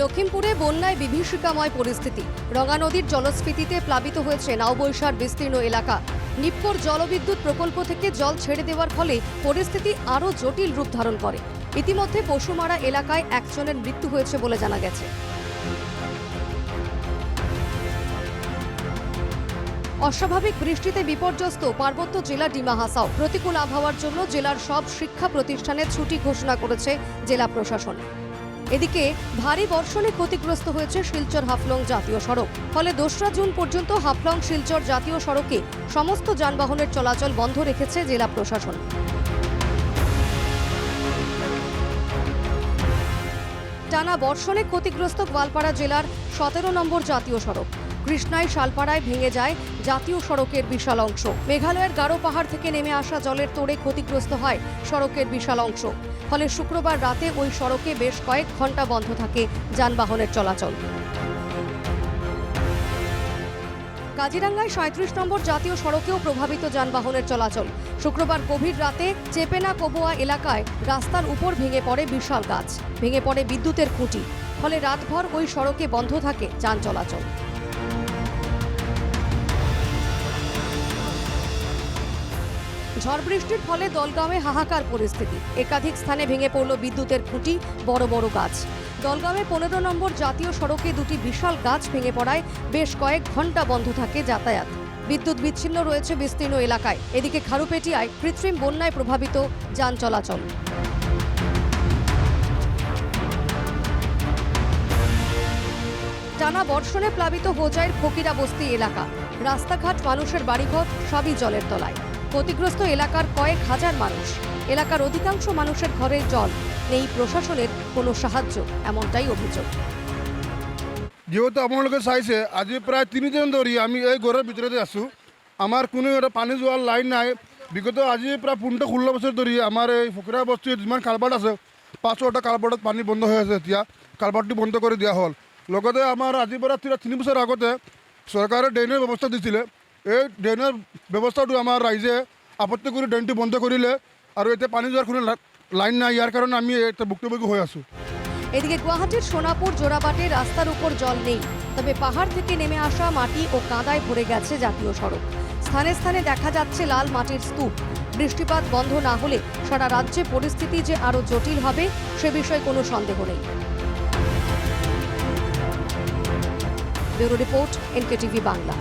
লখিমপুরে বন্যায় বিভীষিকাময় পরিস্থিতি। রঙা নদীর জলস্ফীতিতে প্লাবিত হয়েছে নাওবৈশার বিস্তীর্ণ এলাকা। নিপ্পর জলবিদ্যুৎ প্রকল্প থেকে জল ছেড়ে দেওয়ার ফলে পরিস্থিতি আরও জটিল রূপ ধারণ করে। ইতিমধ্যে পশুমারা এলাকায় একজনের মৃত্যু হয়েছে বলে জানা গেছে। অস্বাভাবিক বৃষ্টিতে বিপর্যস্ত পার্বত্য জেলা ডিমা হাসাও। প্রতিকূল আবহাওয়ার জন্য জেলার সব শিক্ষা প্রতিষ্ঠানে ছুটি ঘোষণা করেছে জেলা প্রশাসন। এদিকে ভারী বর্ষণে ক্ষতিগ্রস্ত হয়েছে শিলচর হাফলং জাতীয় সড়ক। ফলে দোসরা জুন পর্যন্ত হাফলং শিলচর জাতীয় সড়কে সমস্ত যানবাহনের চলাচল বন্ধ রেখেছে জেলা প্রশাসন। টানা বর্ষণে ক্ষতিগ্রস্ত গোয়ালপাড়া জেলার সতেরো নম্বর জাতীয় সড়ক। কৃষ্ণাই শালপাড়ায় ভেঙে যায় জাতীয় সড়কের বিশাল অংশ। মেঘালয়ের গারো পাহাড় থেকে নেমে আসা জলের তোড়ে ক্ষতিগ্রস্ত হয় সড়কের বিশাল অংশ। ফলে শুক্রবার রাতে ওই সড়কে বেশ কয়েক ঘণ্টা বন্ধ থাকে যানবাহনের চলাচল। কাজিরাঙ্গায় সাঁত্রিশ নম্বর জাতীয় সড়কেও প্রভাবিত যানবাহনের চলাচল। শুক্রবার গভীর রাতে চেপেনা কোবোয়া এলাকায় রাস্তার উপর ভেঙে পড়ে বিশাল গাছ। ভেঙে পড়ে বিদ্যুতের খুঁটি। ফলে রাতভর ওই সড়কে বন্ধ থাকে যান চলাচল। ঝড় বৃষ্টির ফলে দলগাঁওয়ে হাহাকার পরিস্থিতি। একাধিক স্থানে ভেঙে পড়ল বিদ্যুতের খুঁটি, বড় বড় গাছ। দলগাঁওয়ে পনেরো নম্বর জাতীয় সড়কে দুটি বিশাল গাছ ভেঙে পড়ায় বেশ কয়েক ঘণ্টা বন্ধ থাকে যাতায়াত। বিদ্যুৎ বিচ্ছিন্ন রয়েছে বিস্তীর্ণ এলাকায়। এদিকে খারুপেটিয়ায় কৃত্রিম বন্যায় প্রভাবিত যান চলাচল। টানা বর্ষণে প্লাবিত হোজাইয়ের ফকিরা বস্তি এলাকা। রাস্তাঘাট মানুষের বাড়িঘর, সবই জলের তলায়। ক্ষতিগ্রস্ত এলাকার কয়েক হাজার মানুষ। এলাকার অধিকাংশ মানুষের ঘরে জল নেই, প্রশাসনের কোনো সাহায্য, এমনটাই অভিযোগ। যেহেতু আপোনালোকে চাইছে, আজি প্ৰায় তিনিদিন ধৰি আমি এই ঘৰৰ ভিতৰতে আছোঁ। আমাৰ কোনো এটা পানী যোৱাৰ লাইন নাই। বিগত আজি প্ৰায় পোন্ধৰ ষোল্ল বছৰ ধৰি আমাৰ এই ফকৰা বস্তিত যিমান কালভাৰ্ট আছে পাঁচ ছটা কালভাৰ্টত পানী বন্ধ হৈ আছে এতিয়া। কালভাৰ্টটো বন্ধ কৰি দিয়া হ'ল। লগতে আমাৰ আজিৰ পৰা তিনি বছৰ আগতে চৰকাৰে ড্ৰেইনৰ ব্যৱস্থা দিছিলে। এই ড্ৰেইনৰ ব্যৱস্থাটো আমাৰ ৰাইজে আপত্তি কৰি ড্ৰেইনটো বন্ধ কৰিলে আৰু এতিয়া পানী যোৱাৰ কোনো লাইন নাই। ইয়াৰ কাৰণে আমি এতিয়া ভুক্তভোগী হৈ আছোঁ। এদিকে গুয়াহাটির সোনাপুর জোড়াবাটে রাস্তার উপর জল নেই। তবে পাহাড় থেকে নেমে আসা মাটি ও কাদায় ভরে গেছে জাতীয় সড়ক। স্থানে স্থানে দেখা যাচ্ছে লাল মাটির স্তূপ। বৃষ্টিপাত বন্ধ না হলে সারা রাজ্যে পরিস্থিতি যে আরও জটিল হবে, সে বিষয়ে কোনো সন্দেহ নেই। Bureau report, NKTV Bangla.